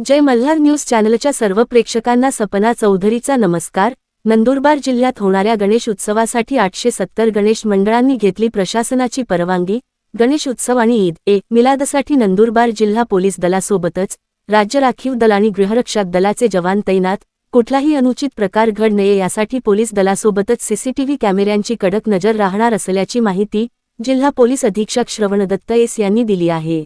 जय Malhar news चॅनलच्या सर्व प्रेक्षकांना सपना चौधरीचा नमस्कार. नंदुरबार जिल्ह्यात होणाऱ्या गणेश उत्सवासाठी आठशे सत्तर गणेश मंडळांनी घेतली प्रशासनाची परवानगी. गणेश उत्सव आणि ईद ए मिलादसाठी नंदुरबार जिल्हा पोलीस दलासोबतच राज्य राखीव दल आणि गृहरक्षक दलाचे जवान तैनात. कुठलाही अनुचित प्रकार घड नये यासाठी पोलीस दलासोबतच सीसीटीव्ही कॅमेऱ्यांची कडक नजर राहणार असल्याची माहिती जिल्हा पोलीस अधीक्षक श्रवण दत्त एस यांनी दिली आहे.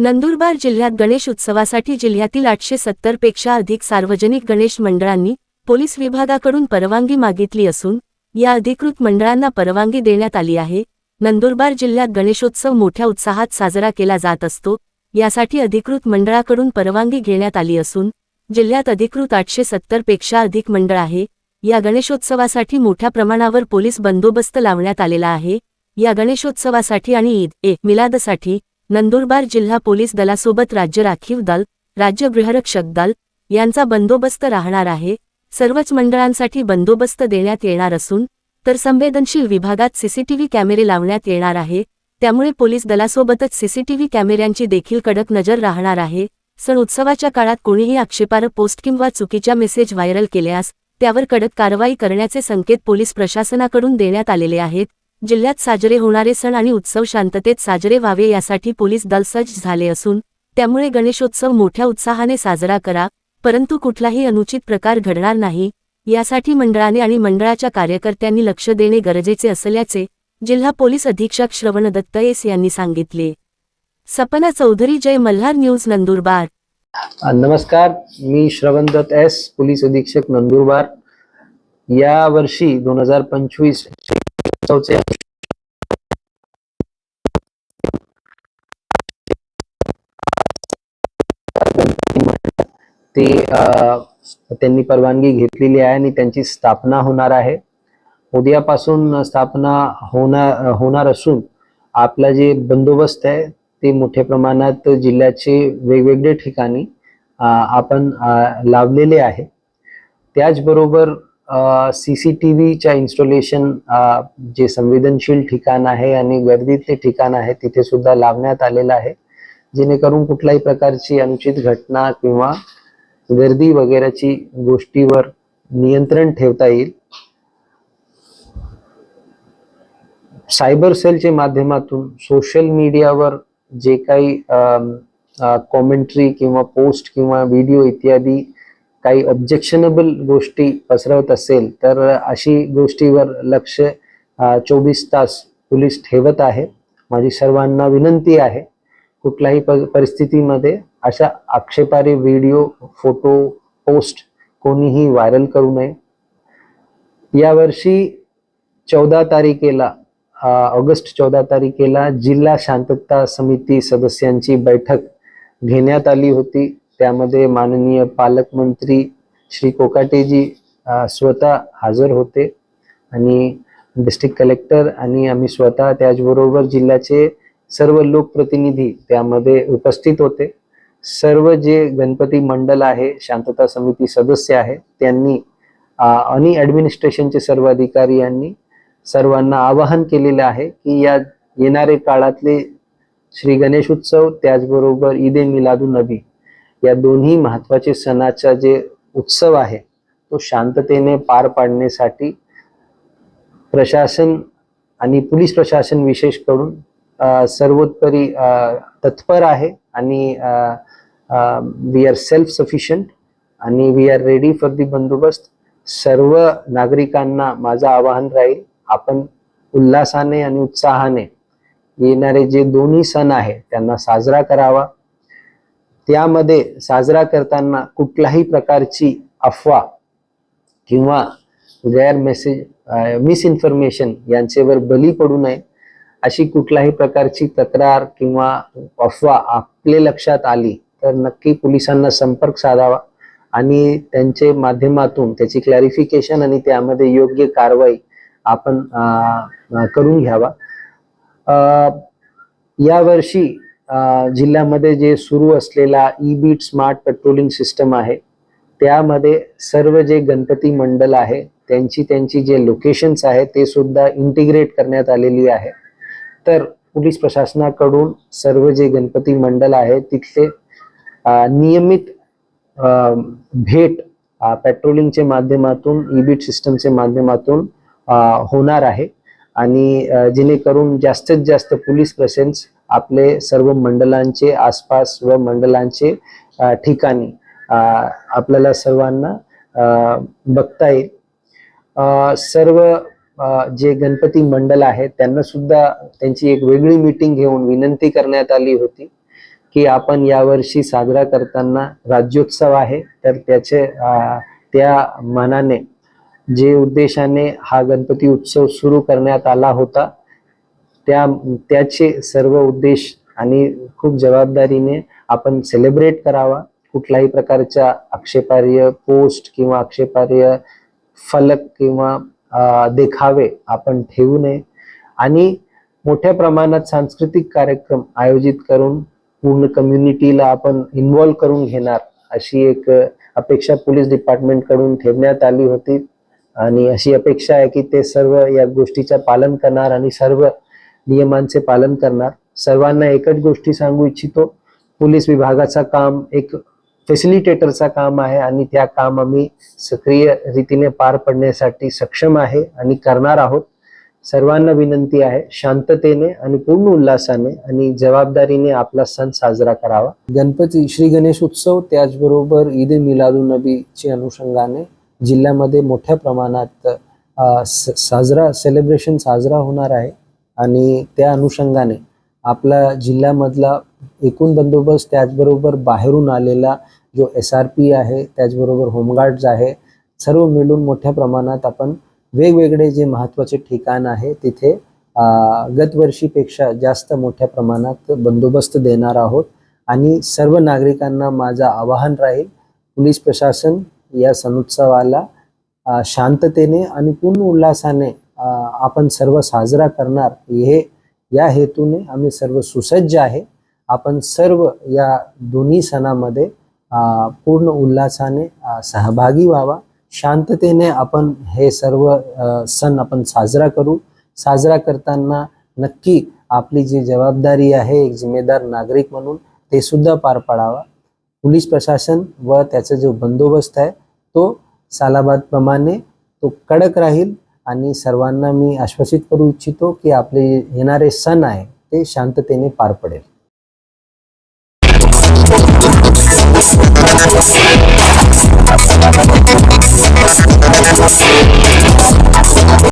नंदुरबार जिल्ह्यात गणेश उत्सवासाठी जिल्ह्यातील आठशे सत्तरपेक्षा अधिक सार्वजनिक गणेश मंडळांनी पोलीस विभागाकडून परवानगी मागितली असून या अधिकृत मंडळांना परवानगी देण्यात आली आहे. नंदुरबार जिल्ह्यात गणेशोत्सव मोठ्या उत्साहात साजरा केला जात असतो. यासाठी अधिकृत मंडळाकडून परवानगी घेण्यात आली असून जिल्ह्यात अधिकृत आठशे सत्तरपेक्षा अधिक मंडळ आहे. या गणेशोत्सवासाठी मोठ्या प्रमाणावर पोलीस बंदोबस्त लावण्यात आलेला आहे. या गणेशोत्सवासाठी आणि ईद ए मिलादसाठी नंदुरबार जिल्हा पोलीस दलासोबत राज्य राखीव दल राज्य गृहरक्षक दल यांचा बंदोबस्त राहणार आहे. सर्वच मंडळांसाठी बंदोबस्त देण्यात येणार असून तर संवेदनशील विभागात सीसीटीव्ही कॅमेरे लावण्यात येणार आहे. त्यामुळे पोलीस दलासोबतच सीसीटीव्ही कॅमेऱ्यांची देखील कडक नजर राहणार आहे. सण उत्सवाच्या काळात कोणीही आक्षेपार्ह पोस्ट किंवा चुकीच्या मेसेज व्हायरल केल्यास त्यावर कडक कारवाई करण्याचे संकेत पोलीस प्रशासनाकडून देण्यात आलेले आहेत. जिल्ह्यात साजरे होणारे सण आणि उत्सव शांततेत साजरे व्हावे यासाठी पोलीस दल सज्ज झाले असून त्यामुळे गणेशोत्सव मोठ्या उत्साहाने साजरा करा परंतु कुठलाही अनुचित प्रकार घडणार नाही यासाठी मंडळाने आणि मंडळाच्या कार्यकर्त्यांनी लक्ष देणे गरजेचे असल्याचे जिल्हा पोलीस अधीक्षक श्रवण दत्त एस यांनी सांगितले. सपना चौधरी जय मल्हार न्यूज नंदुरबार. नमस्कार मी श्रवणदत्त एस पोलीस अधीक्षक नंदुरबार. या वर्षी दोन हजार पंचवीस चे ते अ, त्यांनी परवानगी घेतलेली आहे आणि त्यांची स्थापना होणार आहे. उद्यापासून स्थापना होणार होणार असून आपला जे बंदोबस्त आहे ते मोठ्या प्रमाणात जिल्ह्याचे वेगवेगळे ठिकाणी आपण लावलेले आहे. त्याचबरोबर सी सी टी व्हीच्या इन्स्टॉलेशन जे संवेदनशील ठिकाण आहे आणि गर्दीतले ठिकाण आहे तिथे सुद्धा लावण्यात आलेलं आहे. जेणेकरून कुठल्याही प्रकारची अनुचित घटना किंवा गर्दी वगैरेची गोष्टीवर नियंत्रण ठेवता येईल. सायबर सेलच्या माध्यमातून सोशल मीडियावर जे काही कॉमेंट्री किंवा पोस्ट किंवा व्हिडिओ इत्यादी काही ऑब्जेक्शनेबल गोष्टी पसरवत असेल तर अशी गोष्टीवर लक्ष चोवीस तास पोलीस ठेवत आहे. माझी सर्वांना विनंती आहे कुठल्याही प परिस्थितीमध्ये अशा आक्षेपारी व्हिडिओ फोटो पोस्ट कोणीही व्हायरल करू नये. यावर्षी चौदा तारखेला ऑगस्ट चौदा तारखेला जिल्हा शांतता समिती सदस्यांची बैठक घेण्यात आली होती. त्यामध्ये माननीय पालकमंत्री श्री कोकाटेजी स्वतः हजर होते. आणि डिस्ट्रिक्ट कलेक्टर आणि आम्ही स्वतः त्याचबरोबर जिल्ह्याचे सर्व लोकप्रतिनिधी त्यामध्ये उपस्थित होते. सर्व जे गणपती मंडल आहे शांतता समिती सदस्य आहे त्यांनी आणि ॲडमिनिस्ट्रेशनचे सर्व अधिकारी यांनी सर्वांना आवाहन केलेले आहे की या येणारे काळातले श्री गणेश उत्सव त्याचबरोबर ईद ए मिलादू नबी या दोन्ही महत्त्वाचे सणाचा जे उत्सव आहे तो शांततेने पार पाडण्यासाठी प्रशासन आणि पोलीस प्रशासन विशेष करून सर्वोत्तरी तत्पर आहे आणि वी आर सेल्फ सफिशियंट आणि we are ready for the bandobast. सर्व नागरिकांना माझं आवाहन राहील आपण उल्हासाने आणि उत्साहाने येणारे जे दोन्ही सण आहे त्यांना साजरा करावा. त्यामध्ये साजरा करताना कुठल्याही प्रकारची अफवा किंवा गैर मेसेज मिसइन्फॉर्मेशन यांच्यावर बली पडू नये. अशी कुठल्याही प्रकारची तक्रार किंवा अफवा आपल्या लक्षात आली तर नक्की पोलिसांना संपर्क साधावा आणि त्यांचे माध्यमातून त्याची क्लॅरिफिकेशन आणि त्यामध्ये योग्य कारवाई आपण करून घ्यावा. या यावर्षी जिल्ह्यामध्ये जे सुरू असलेला E beat smart patrolling system आहे त्यामध्ये सर्व जे गणपती मंडळ आहे त्यांची त्यांची जे लोकेशन्स आहे ते सुद्धा इंटिग्रेट करण्यात आलेली आहे. तर पोलीस प्रशासनाकडून सर्व जे गणपती मंडळ आहे तिथले नियमित भेट पेट्रोलिंगच्या माध्यमातून ईबीट सिस्टमच्या माध्यमातून होणार आहे. आणि जेणेकरून जास्तीत जास्त पोलीस प्रेसेन्स आपले सर्व मंडलांचे आसपास व मंडलांचे ठिकाणी अं, आपल्याला सर्वांना अं, बघता येईल. अं, सर्व जे गणपती मंडळ आहेत त्यांना सुद्धा त्यांची एक वेगळी मीटिंग घेऊन विनंती करण्यात आली होती की आपण यावर्षी साजरा करताना राज्योत्सव आहे तर त्याचे त्या मनाने जे उद्देशाने हा गणपती उत्सव सुरू करण्यात आला होता त्या त्याचे सर्व उद्देश आणि खूप जबाबदारीने आपण सेलिब्रेट करावा. कुठल्याही प्रकारच्या आक्षेपार्य पोस्ट किंवा आक्षेपार्य फलक किंवा देखावे आपण ठेवू नये. आणि मोठ्या प्रमाणात सांस्कृतिक कार्यक्रम आयोजित करून पूर्ण कम्युनिटीला आपण इन्व्हॉल्व करून घेणार अशी एक अपेक्षा पोलीस डिपार्टमेंटकडून ठेवण्यात आली होती. आणि अशी अपेक्षा आहे की ते सर्व या गोष्टीचं पालन करणार आणि सर्व नियमांचे पालन करणार. सर्वांना एकच गोष्टी सांगू इच्छितो. पोलीस विभागाचा काम एक फॅसिलिटेटरचा काम आहे आणि त्या काम आम्ही सक्रिय रीतीने पार पडण्यासाठी सक्षम आहे आणि करणार आहोत. सर्वांना विनंती आहे शांततेने आणि पूर्ण उल्हासाने आणि जबाबदारीने आपला सण साजरा करावा. गणपती श्री गणेश उत्सव त्याचबरोबर ईद मिलादू नबीच्या अनुषंगाने जिल्ह्यामध्ये मोठ्या प्रमाणात साजरा सेलिब्रेशन साजरा होणार आहे. आणि त्या अनुषंगाने आपला जिल्ह्यामधला एकूण बंदोबस्त त्याचबरोबर बाहेरून आलेला जो एस आर पी आहे त्याचबरोबर होमगार्ड्स आहे सर्व मिळून मोठ्या प्रमाणात आपण वेगवेगळे जे महत्त्वाचे ठिकाण आहे तिथे गतवर्षीपेक्षा जास्त मोठ्या प्रमाणात बंदोबस्त देणार आहोत. आणि सर्व नागरिकांना माझं आवाहन राहील पोलीस प्रशासन या सणोत्सवाला शांततेने आणि पूर्ण उल्हासाने आपण सर्व साजरा करणार हे या हेतूने आम्ही सर्व सुसज्ज आहे. आपण सर्व या दोन्ही सणामध्ये पूर्ण उल्हासाने सहभागी व्हावा. शांततेने आपण हे सर्व सण आपण साजरा करू. साजरा करताना नक्की आपली जी जबाबदारी आहे एक जिम्मेदार नागरिक म्हणून ते सुद्धा पार पाडावा. पोलीस प्रशासन व त्याचा जो बंदोबस्त आहे तो सालाबादप्रमाणे तो कडक राहील. आणि सर्वांना मी आश्वासित करू इच्छितो की आपले येणारे सण आहे ते शांततेने पार पडेल. Thank